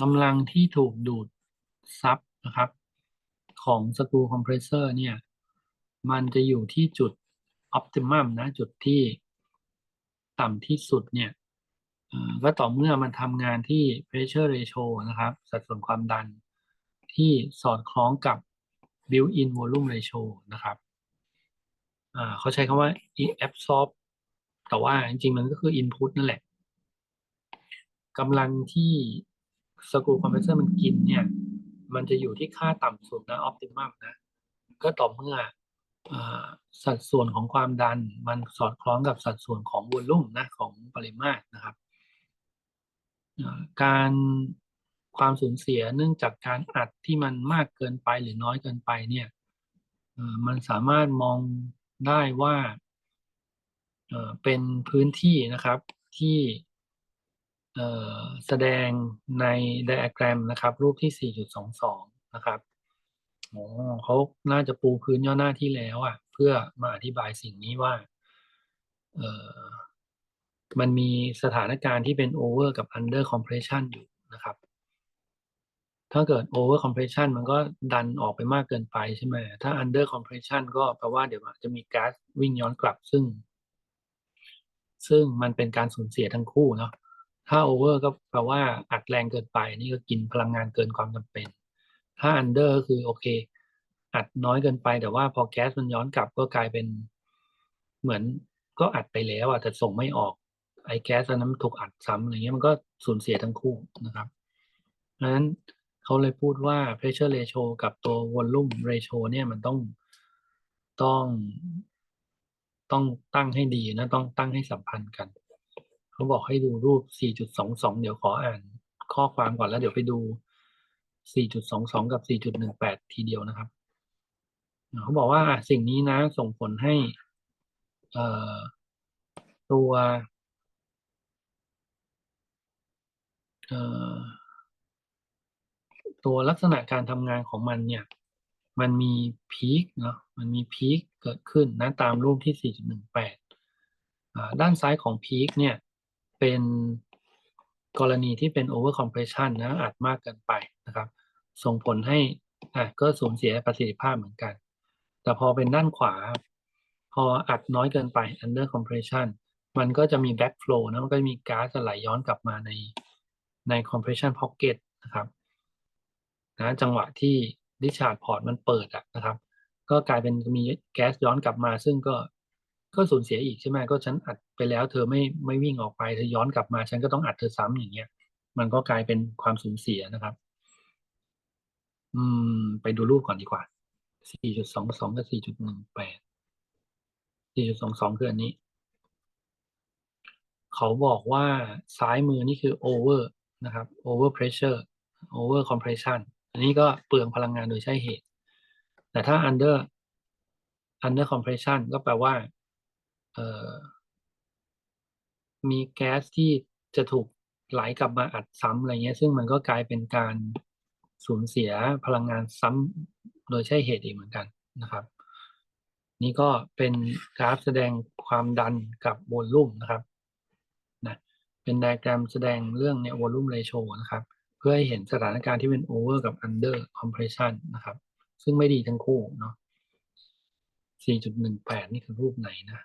กำลังที่ถูกดูดซับนะครับ ของสกรูคอมเพรสเซอร์เนี่ย มันจะอยู่ที่จุด optimum นะ จุดที่ต่ำที่สุดเนี่ยก็ต่อเมื่อมันทำงานที่ pressure ratio นะครับ สัดส่วนความดันที่สอดคล้องกับ built-in volume ratio นะครับเขาใช้คำว่า absorb แต่ว่าจริงๆ มันก็คือ input นั่นแหละกำลังที่ สกรูคอมเพรสเซอร์มันกินเนี่ย มันจะอยู่ที่ค่าต่ำสุดนะ optimum นะ ก็ต่อเมื่ออสัดส่วนของความดันมันสอดคล้องกับสัดส่วนของวอลลุ่มนะของปริมาตรนะครับการความสูญเสียเนื่องจากการอัดที่มันมากเกินไปหรือน้อยเกินไปเนี่ยมันสามารถมองได้ว่าเป็นพื้นที่นะครับที่ แสดงในไดอะแกรมนะครับ รูปที่ 4.22 นะครับโอ๋อเขาน่าจะปูพื้นย่อหน้าที่แล้วอะ เพื่อมาอธิบายสิ่งนี้ว่าเออมันมีสถานการณ์ที่เป็น over กับ under compression อยู่นะครับ ถ้าเกิด over compression มันก็ดันออกไปมากเกินไปใช่ไหม ถ้า under compression ก็แปลว่าเดี๋ยวจจะมีก๊าซวิ่งย้อนกลับซึ่ง ซึ่งมันเป็นการสูญเสียทั้งคู่เนาะ ถ้า over ก็แปลว่าอัดแรงเกินไป นี่ก็กินพลังงานเกินความจำเป็น ถ้า under ก็คือโอเค อัดน้อยเกินไป แต่ว่าพอแก๊สมันย้อนกลับก็กลายเป็นเหมือนก็อัดไปแล้วอะแต่ส่งไม่ออกไอ้แก๊สนนั้นถูกอัดซ้ำอะไรเงี้ยมันก็สูญเสียทั้งคู่นะครับเพราะฉะนั้นเขาเลยพูดว่า pressure ratio กับตัว volume ratio เนี่ยมันต้องต้องต้องตั้งให้ดีนะ ต้องตั้งให้สัมพันธ์กัน เขาบอกให้ดูรูป 4.22 เดี๋ยวขออ่านข้อความก่อนแล้วเดี๋ยวไปดู 4.22 กับ 4.18 ทีเดียวนะครับ เขาบอกว่าสิ่งนี้นะส่งผลให้ตัวตัวลักษณะการทำงานของมันเนี่ย มันมีพีคเนาะมันมีพีคเกิดขึ้นนะตามรูปที่ 4.18 ด้านซ้ายของพีคเนี่ย เป็นกรณีที่เป็น over compression นะอัดมากเกินไปนะครับ ส่งผลให้อะก็สูญเสียประสิทธิภาพเหมือนกัน แต่พอเป็นด้านขวา พออัดน้อยเกินไป under compression มันก็จะมี back flow นะมันก็มีก๊าซไหลย้อนกลับมาในใน compression pocket นะครับนะจังหวะที่ discharge port มันเปิดอะนะครับ ก็กลายเป็นมีแก๊สย้อนกลับมา ซึ่งก็ ก็สูญเสียอีกใช่ไหมก็ฉันอัดไปแล้ว เธอไม่ไม่วิ่งออกไปเธอย้อนกลับมา ฉันก็ต้องอัดเธอซ้ำอย่างเงี้ย มันก็กลายเป็นความสูญเสียนะครับ อืม ไปดูรูปก่อนดีกว่า 4.22 กับ 4.18 4.22 คืออันนี้ เขาบอกว่าซ้ายมือนี่คือ over นะครับ over pressure over compression อันนี้ก็เปลืองพลังงานโดยใช่เหตุ แต่ถ้า under under compression ก็แปลว่า มีแก๊สที่จะถูกไหลกลับมาอัดซ้ำอะไรเงี้ย ซึ่งมันก็กลายเป็นการสูญเสียพลังงานซ้ำโดยใช่เหตุอีกเหมือนกันนะครับ นี่ก็เป็นกราฟแสดงความดันกับโวลลุ่มนะครับนะเป็นไดอะแกรมแสดงเรื่องเนี่ยวอลลุ่มเรโชนะครับ เพื่อให้เห็นสถานการณ์ที่เป็น over กับ under compression นะครับ ซึ่งไม่ดีทั้งคู่เนาะ4.18 นี่คือรูปไหนนะ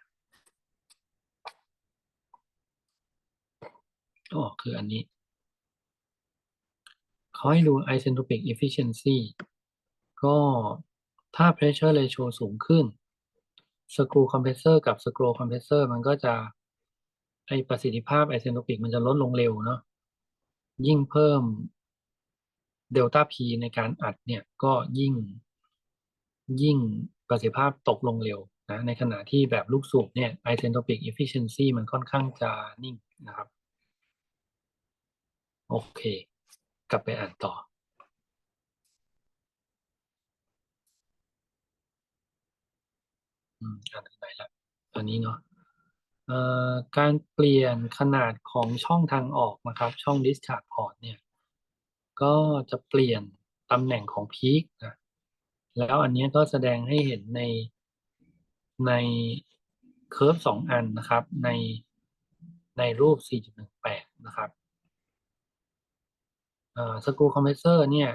อ๋อคืออันนี้เขาให้ดู isentropic efficiency ก็ถ้า pressure ratio สูงขึ้น screw compressor กับ screw compressor มันก็จะไอประสิทธิภาพ isentropic มันจะลดลงเร็วเนาะยิ่งเพิ่ม delta p ในการอัดเนี่ยก็ยิ่งยิ่งประสิทธิภาพตกลงเร็วนะในขณะที่แบบลูกสูบเนี่ย isentropic efficiency มันค่อนข้างจะนิ่งนะครับ โอเค กลับไปอ่านต่อ อืมอ่านถึงไหนละอันนี้เนาะเอ่อการเปลี่ยนขนาดของช่องทางออกนะครับ ช่อง discharge port เนี่ย ก็จะเปลี่ยนตำแหน่งของพีคนะแล้วอันนี้ก็แสดงให้เห็นในในเคอร์ฟสองอันนะครับ ในในรูป 4.18 นะครับ สกรูคอมเพรสเซอร์เนี่ย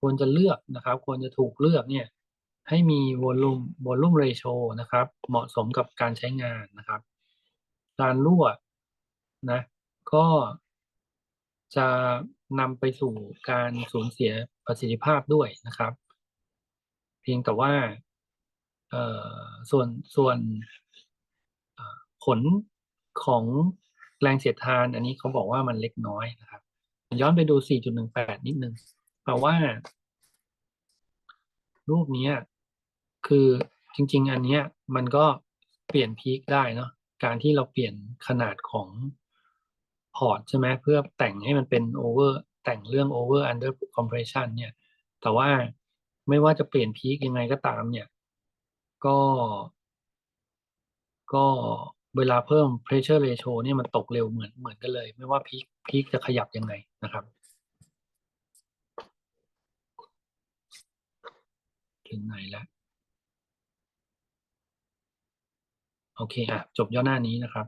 ควรจะเลือกนะครับ ควรจะถูกเลือกเนี่ยให้มีวอลลุ่มวอลลุ่มเรโชนะครับ เหมาะสมกับการใช้งานนะครับ การรั่วนะ ก็จะนำไปสู่การสูญเสียประสิทธิภาพด้วยนะครับ เพียงแต่ว่าส่วนส่วนผลของแรงเสียดทาน อันนี้เขาบอกว่ามันเล็กน้อยนะครับ ย้อนไปดู 4.18 นิดนึงแปลว่า รูปนี้คือจริง ๆ อันเนี้ย มันก็เปลี่ยนพีคได้เนาะการที่เราเปลี่ยนขนาดของพอร์ตใช่ไหมเพื่อแต่งให้มันเป็นโอเวอร์แต่งเรื่อง over under compression เนี่ย แต่ว่าไม่ว่าจะเปลี่ยนพีคยังไงก็ตามเนี่ย ก็ก็ เวลาเพิ่ม pressure ratio เนี่ยมันตกเร็วเหมือนเหมือนกันเลย ไม่ว่าพีคพีคจะขยับยังไงนะครับ ถึงไหนแล้ว โอเคอะ จบย่อหน้านี้นะครับ